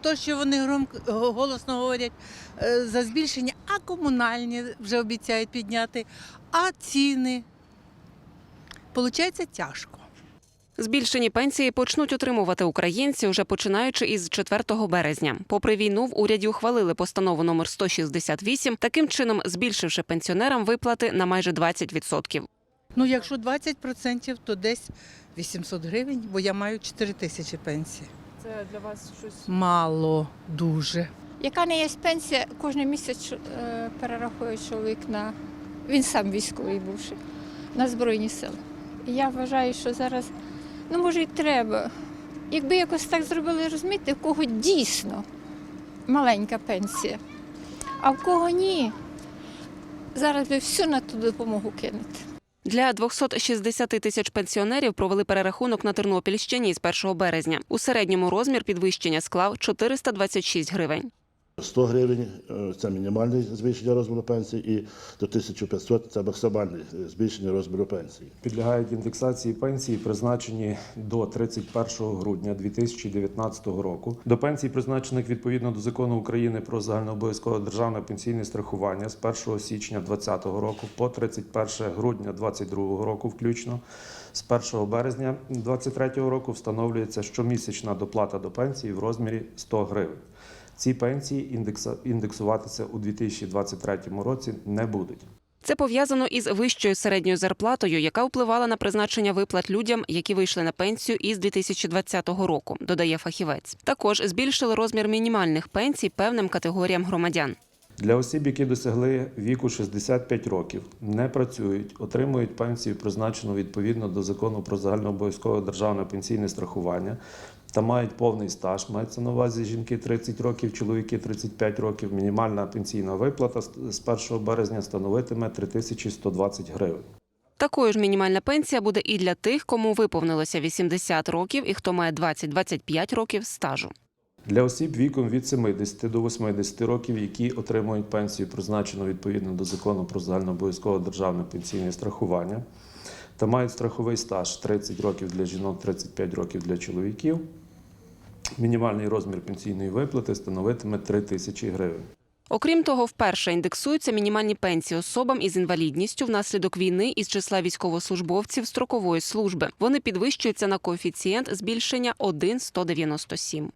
То, що вони громко голосно говорять е, за збільшення, а комунальні вже обіцяють підняти, а ціни. Получається тяжко. Збільшені пенсії почнуть отримувати українці уже починаючи із 4 березня. Попри війну, в уряді ухвалили постанову номер 168, таким чином збільшивши пенсіонерам виплати на майже 20%. Ну, якщо 20%, то десь 800 гривень, бо я маю 4 тисячі пенсії. Це для вас щось Мало, дуже. Яка не є пенсія, кожен місяць е, перерахує чоловік на він сам військовий бувши на Збройні сили. І я вважаю, що зараз, ну може, і треба. Якби якось так зробили, розумієте, в кого дійсно маленька пенсія, а в кого ні, зараз би всю на ту допомогу кинути. Для 260 тисяч пенсіонерів провели перерахунок на Тернопільщині з 1 березня. У середньому розмір підвищення склав 426 гривень. 100 гривень е, це мінімальне збільшення розміру пенсії, і до 1500 це максимальне е, збільшення розміру пенсії. Підлягають індексації пенсії, призначені до 31 грудня 2019 року. До пенсій, призначених відповідно до закону України про загальнообов'язкове державне пенсійне страхування з 1 січня 2020 року по 31 грудня 2022 року, включно з 1 березня 2023 року встановлюється щомісячна доплата до пенсії в розмірі 100 гривень. Ці пенсії індексуватися у 2023 році не будуть. Це пов'язано із вищою середньою зарплатою, яка впливала на призначення виплат людям, які вийшли на пенсію із 2020 року, додає фахівець. Також збільшили розмір мінімальних пенсій певним категоріям громадян. Для осіб, які досягли віку 65 років, не працюють, отримують пенсію, призначену відповідно до закону про загальнообов'язкове державне пенсійне страхування та мають повний стаж. Мається на увазі жінки 30 років, чоловіки 35 років. Мінімальна пенсійна виплата з- з 1 березня становитиме 3120 гривень. Такою ж мінімальна пенсія буде і для тих, кому виповнилося 80 років і хто має 20-25 років стажу. Для осіб віком від 70 до 80 років, які отримують пенсію, призначену відповідно до закону про загальнообов'язкове державне пенсійне страхування, та мають страховий стаж 30 років для жінок, 35 років для чоловіків. Мінімальний розмір пенсійної виплати становитиме 3 тисячі гривень. Окрім того, вперше індексуються мінімальні пенсії особам із інвалідністю внаслідок війни із числа військовослужбовців строкової служби. Вони підвищуються на коефіцієнт збільшення 1,197.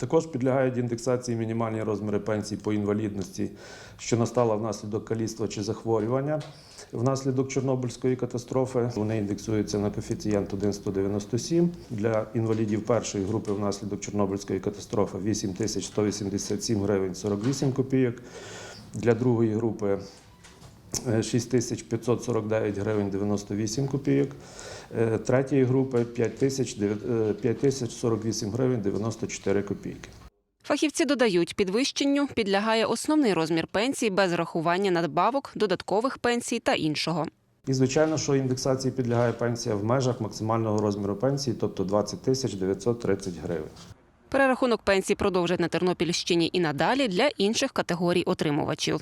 Також підлягають індексації мінімальні розміри пенсій по інвалідності, що настала внаслідок каліцтва чи захворювання. Внаслідок Чорнобильської катастрофи вони індексуються на коефіцієнт 1,197. Для інвалідів першої групи внаслідок Чорнобильської катастрофи 8187 гривень 48 копійок. Для другої групи 6549 гривень 98 копійок. Е, Третьої групи 5048 гривень 94 копійки. Фахівці додають, підвищенню підлягає основний розмір пенсії без рахування надбавок, додаткових пенсій та іншого. І звичайно, що індексації підлягає пенсія в межах максимального розміру пенсії, тобто 20 тисяч 930 гривень. Перерахунок пенсій продовжать на Тернопільщині і надалі для інших категорій отримувачів.